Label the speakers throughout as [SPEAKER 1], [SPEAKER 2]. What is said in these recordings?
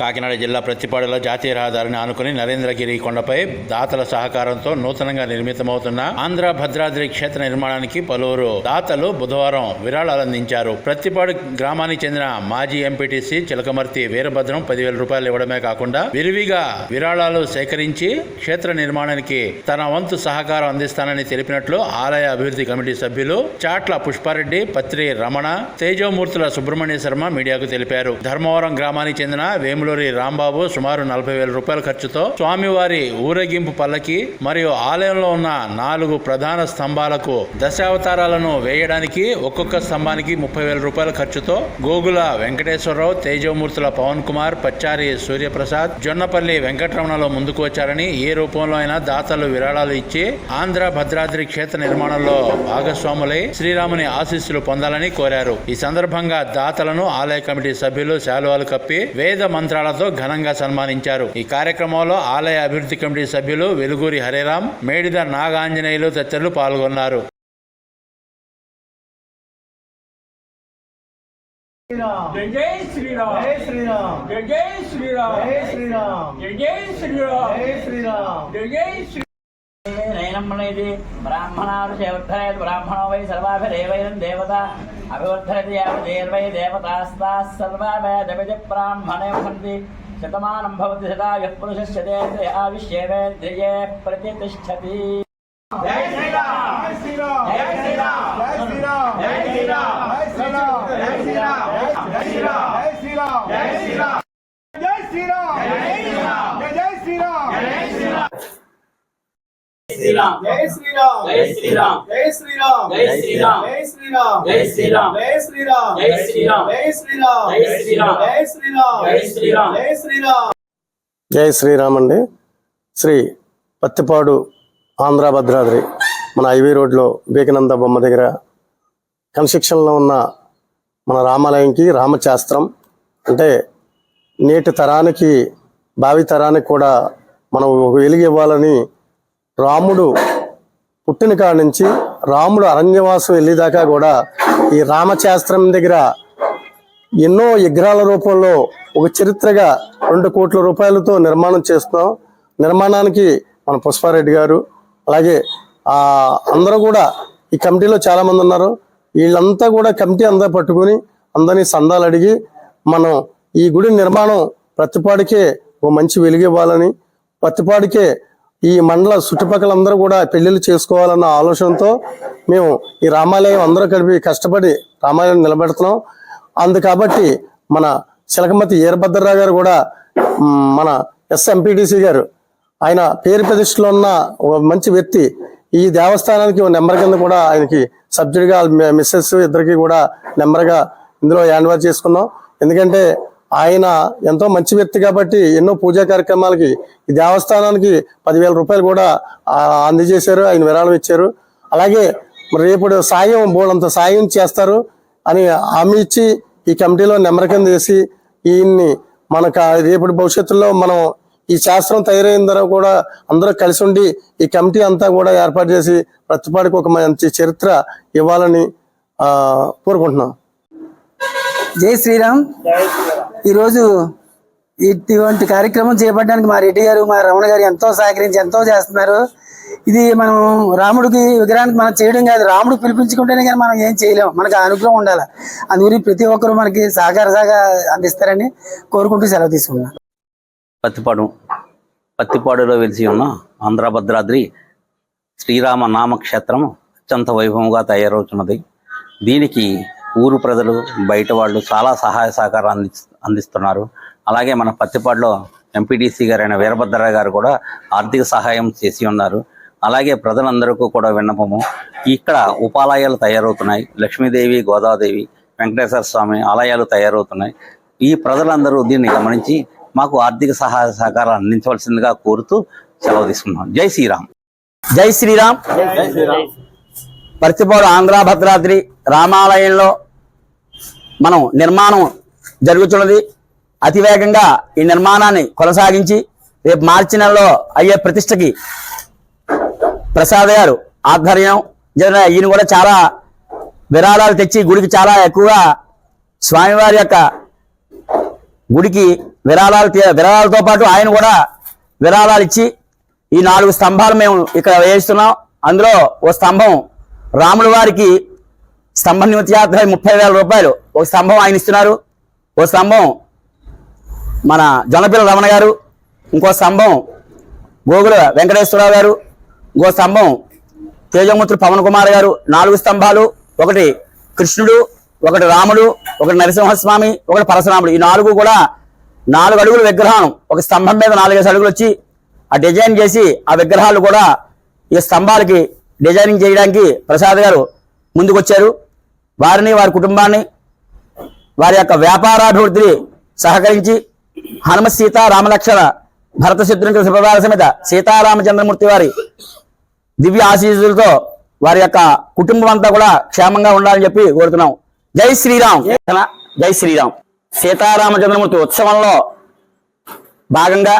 [SPEAKER 1] కాకినాడ జిల్లా ప్రతిపాడులో జాతీయ రహదారిని ఆనుకుని నరేంద్రగిరి కొండపై దాతల సహకారంతో నూతనంగా నిర్మితమవుతున్న ఆంధ్ర భద్రాద్రి క్షేత్ర నిర్మాణానికి పలువురు దాతలు బుధవారం విరాళాలు అందించారు ప్రతిపాడు గ్రామానికి చెందిన మాజీ ఎంపీటీసీ చిలకమర్తి వీరభద్రం పదివేల రూపాయలు ఇవ్వడమే కాకుండా విరివిగా విరాళాలు సేకరించి క్షేత్ర నిర్మాణానికి తన వంతు సహకారం అందిస్తానని తెలిపినట్లు ఆలయ అభివృద్ధి కమిటీ సభ్యులు చాట్ల పుష్పారెడ్డి పత్రి రమణ తేజోమూర్తుల సుబ్రహ్మణ్య శర్మ మీడియాకు తెలిపారు. ధర్మవరం గ్రామానికి చెందిన వేము వేములూరి రాంబాబు సుమారు నలభై వేల రూపాయల ఖర్చుతో స్వామివారి ఊరేగింపు పల్లకి మరియు ఆలయంలో ఉన్న నాలుగు ప్రధాన స్తంభాలకు దశావతారాలను వేయడానికి ఒక్కొక్క స్తంభానికి ముప్పై వేల రూపాయల ఖర్చుతో గోగుల వెంకటేశ్వరరావు తేజోమూర్తుల పవన్ కుమార్ పచ్చారి సూర్యప్రసాద్ జొన్నపల్లి వెంకటరమణలో ముందుకు వచ్చారని ఏ రూపంలో అయినా దాతలు విరాళాలు ఇచ్చి ఆంధ్ర భద్రాద్రి క్షేత్ర నిర్మాణంలో భాగస్వాములై శ్రీరాముని ఆశీస్సులు పొందాలని కోరారు. ఈ సందర్భంగా దాతలను ఆలయ కమిటీ సభ్యులు శాలువాలు కప్పి వేద మంత్రాలతో ఘనంగా సన్మానించారు. ఈ కార్యక్రమంలో ఆలయ అభివృద్ధి కమిటీ సభ్యులు వెలుగూరి హరిరాం మేడిద నాగాంజనేయులు తదితరులు పాల్గొన్నారు.
[SPEAKER 2] శ్రీరామ్
[SPEAKER 3] జై జై శ్రీరామ్.
[SPEAKER 2] జై శ్రీరామ్.
[SPEAKER 3] జై జై శ్రీరామ్.
[SPEAKER 2] జై శ్రీరామ్.
[SPEAKER 3] జై జై శ్రీరామ్.
[SPEAKER 2] జై శ్రీరామ్.
[SPEAKER 3] జై జై శ్రీ నమ్మనేది బ్రాహ్మణాలు సేవర్ధనే బ్రాహ్మణో వై సర్వాభిరేవైరం దేవత అభివర్ధనతి యావదేర్వై దేవతాస్తాస్ సర్వాభయజమితి బ్రాహ్మణే సంతి శతమానం భవతి శతాయుః పురుషశ్చ దేశ ఆవిష్యేవేంద్రియే ప్రతిష్టతి
[SPEAKER 2] శ్రీరామ్ జై శ్రీరామ్ జై శ్రీరామ్ జై శ్రీరామ్ జై శ్రీరామ్ జై శ్రీరామ్ జై శ్రీరామ్ జై శ్రీరామ్ జై శ్రీరామ్ జై శ్రీరామ్ జై శ్రీరామ్ జై శ్రీరామ్ జై శ్రీరామ్ జై శ్రీరామ్
[SPEAKER 3] జై శ్రీరామ్
[SPEAKER 4] అండి శ్రీ పత్తిపాడు ఆంధ్ర భద్రాద్రి మన హైవే రోడ్లో వివేకానంద బొమ్మ దగ్గర కన్స్ట్రక్షన్లో ఉన్న మన రామాలయంకి రామశాస్త్రం అంటే నేటి తరానికి భావి తరానికి కూడా మనం ఒక వెలుగు ఇవ్వాలని రాముడు పుట్టిన కాడ నుంచి రాముడు అరణ్యవాసం వెళ్ళేదాకా కూడా ఈ రామశాస్త్రం దగ్గర ఎన్నో విగ్రహాల రూపంలో ఒక చరిత్రగా రెండు కోట్ల రూపాయలతో నిర్మాణం చేస్తున్నాం. నిర్మాణానికి మన పుష్పారెడ్డి గారు అలాగే అందరూ కూడా ఈ కమిటీలో చాలామంది ఉన్నారు. వీళ్ళంతా కూడా కమిటీ అంతా పట్టుకుని అందరినీ సందాలు అడిగి మనం ఈ గుడి నిర్మాణం ప్రతిపాడికే ఓ మంచి వెలుగు ఇవ్వాలని ప్రతిపాడికే ఈ మండల చుట్టుపక్కల అందరూ కూడా పెళ్ళిళ్ళు చేసుకోవాలన్న ఆలోచనతో మేము ఈ రామాలయం అందరూ కలిపి కష్టపడి రామాలయం నిలబెడుతున్నాం. అందు కాబట్టి మన చిలకమతి ఈరభద్రరావు గారు కూడా మన ఎస్ఎంపీటీసీ గారు ఆయన పేరు ప్రతిష్టలో ఉన్న ఒక మంచి వ్యక్తి. ఈ దేవస్థానానికి నెంబర్ కింద కూడా ఆయనకి సబ్సిడీగా మిస్సెస్ ఇద్దరికి కూడా నెంబర్గా ఇందులో హ్యాండ్ చేసుకున్నాం. ఎందుకంటే ఆయన ఎంతో మంచి వ్యక్తి కాబట్టి ఎన్నో పూజా కార్యక్రమాలకి ఈ దేవస్థానానికి పదివేల రూపాయలు కూడా అందజేశారు ఆయన విరాళం ఇచ్చారు. అలాగే మరి రేపు సాయం బోళ్ళంత సాయం చేస్తారు అని హామీ ఇచ్చి ఈ కమిటీలో కింద వేసి ఈయన్ని మనకు రేపటి భవిష్యత్తులో మనం ఈ శాస్త్రం తయారైన తర్వాత కూడా అందరూ కలిసి ఉండి ఈ కమిటీ అంతా కూడా ఏర్పాటు చేసి ప్రతిపాడికి ఒక మంచి చరిత్ర ఇవ్వాలని ఆ, కోరుకుంటున్నాం.
[SPEAKER 5] జై శ్రీరామ్. ఈరోజు ఇటువంటి కార్యక్రమం చేపట్టడానికి మా రెడ్డి గారు మా రమణ గారు ఎంతో సహకరించి ఎంతో చేస్తున్నారు. ఇది మనం రాముడికి విగ్రహానికి మనం చేయడం కాదు రాముడు పిలిపించుకుంటేనే కానీ మనం ఏం చేయలేం. మనకు అనుగ్రహం ఉండాలి. అందుకని ప్రతి ఒక్కరు మనకి సహకార అందిస్తారని కోరుకుంటూ సెలవు తీసుకున్నాం
[SPEAKER 6] పత్తిపాడు పత్తిపాడులో వెలిసి ఉన్న ఆంధ్ర భద్రాద్రి శ్రీరామ నామక్షేత్రం అత్యంత వైభవంగా తయారవుతున్నది. దీనికి ఊరు ప్రజలు బయట వాళ్ళు చాలా సహాయ సహకారం అంది అందిస్తున్నారు. అలాగే మన పత్తిపాడులో ఎంపీటీసీ గారైన వీరభద్రరావు గారు కూడా ఆర్థిక సహాయం చేసి ఉన్నారు. అలాగే ప్రజలందరికీ కూడా విన్నపము ఇక్కడ ఉపాలయాలు తయారవుతున్నాయి. లక్ష్మీదేవి గోదాదేవి వెంకటేశ్వర స్వామి ఆలయాలు తయారవుతున్నాయి. ఈ ప్రజలందరూ దీన్ని గమనించి మాకు ఆర్థిక సహాయ సహకారం అందించవలసిందిగా కోరుతూ సెలవు తీసుకున్నాం. జై శ్రీరామ్.
[SPEAKER 3] జై శ్రీరామ్. పర్తిపాడు ఆంధ్ర భద్రాద్రి రామాలయంలో మనం నిర్మాణం జరుగుతున్నది. అతివేగంగా ఈ నిర్మాణాన్ని కొనసాగించి రేపు మార్చి నెలలో అయ్యే ప్రతిష్టకి ప్రసాద్ గారు ఆధ్వర్యం జరిగిన ఈయన కూడా చాలా విరాళాలు తెచ్చి గుడికి చాలా ఎక్కువగా స్వామివారి యొక్క గుడికి విరాళాలు విరాళాలతో పాటు ఆయన కూడా విరాళాలు ఇచ్చి ఈ నాలుగు స్తంభాలు మేము ఇక్కడ వేయిస్తున్నాం. అందులో ఓ స్తంభం రాముల వారికి స్తంభ నిమిత్యార్థ ముప్పై వేల రూపాయలు. ఒక స్తంభం ఆయన ఇస్తున్నారు ఓ స్తంభం మన జొన్నపిల్ల రమణ గారు ఇంకో స్తంభం గోగుల వెంకటేశ్వరరావు గారు ఇంకో స్తంభం తేజమూర్తి పవన్ కుమార్ గారు నాలుగు స్తంభాలు ఒకటి కృష్ణుడు ఒకటి రాముడు ఒకటి నరసింహస్వామి ఒకటి పరశురాముడు. ఈ నాలుగు కూడా నాలుగు అడుగుల విగ్రహం ఒక స్తంభం మీద నాలుగైదు అడుగులు వచ్చి ఆ డిజైన్ చేసి ఆ విగ్రహాలు కూడా ఈ స్తంభాలకి డిజైనింగ్ చేయడానికి ప్రసాద్ గారు ముందుకొచ్చారు. వారిని వారి కుటుంబాన్ని వారి యొక్క వ్యాపారాభివృద్ధిని సహకరించి హనుమ సీత రామలక్షణ భరత శత్రుఘ్న శుభవార సమేత సీతారామచంద్రమూర్తి వారి దివ్య ఆశీస్సులతో వారి యొక్క కుటుంబం అంతా కూడా క్షేమంగా ఉండాలని చెప్పి కోరుతున్నాం. జై శ్రీరామ్. జై శ్రీరామ్. సీతారామచంద్రమూర్తి ఉత్సవంలో భాగంగా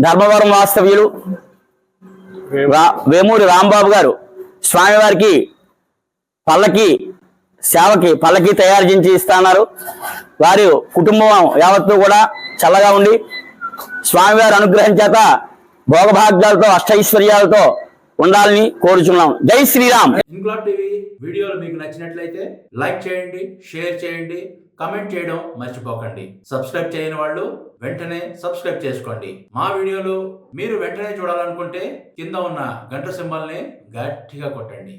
[SPEAKER 3] ధర్మవరం వాస్తవ్యులు వేమూరి రాంబాబు గారు స్వామివారికి పల్లకి సేవకి పల్లకి తయారు చేసి ఇస్తున్నారు. వారి కుటుంబం యావత్తు కూడా చల్లగా ఉండి స్వామివారి అనుగ్రహం చేత భోగభాగ్యాలతో అష్టైశ్వర్యాలతో ఉండాలని కోరుచున్నాం. జై శ్రీరామ్!
[SPEAKER 1] ఇంక్లాబ్ టీవీ వీడియోలు మీకు నచ్చినట్లయితే లైక్ చేయండి షేర్ చేయండి కమెంట్ చేయడం మర్చిపోకండి. సబ్స్క్రైబ్ చేయని వాళ్ళు వెంటనే సబ్స్క్రైబ్ చేసుకోండి. మా వీడియోలు మీరు వెంటనే చూడాలనుకుంటే కింద ఉన్న గంట సింబల్ని గట్టిగా కొట్టండి.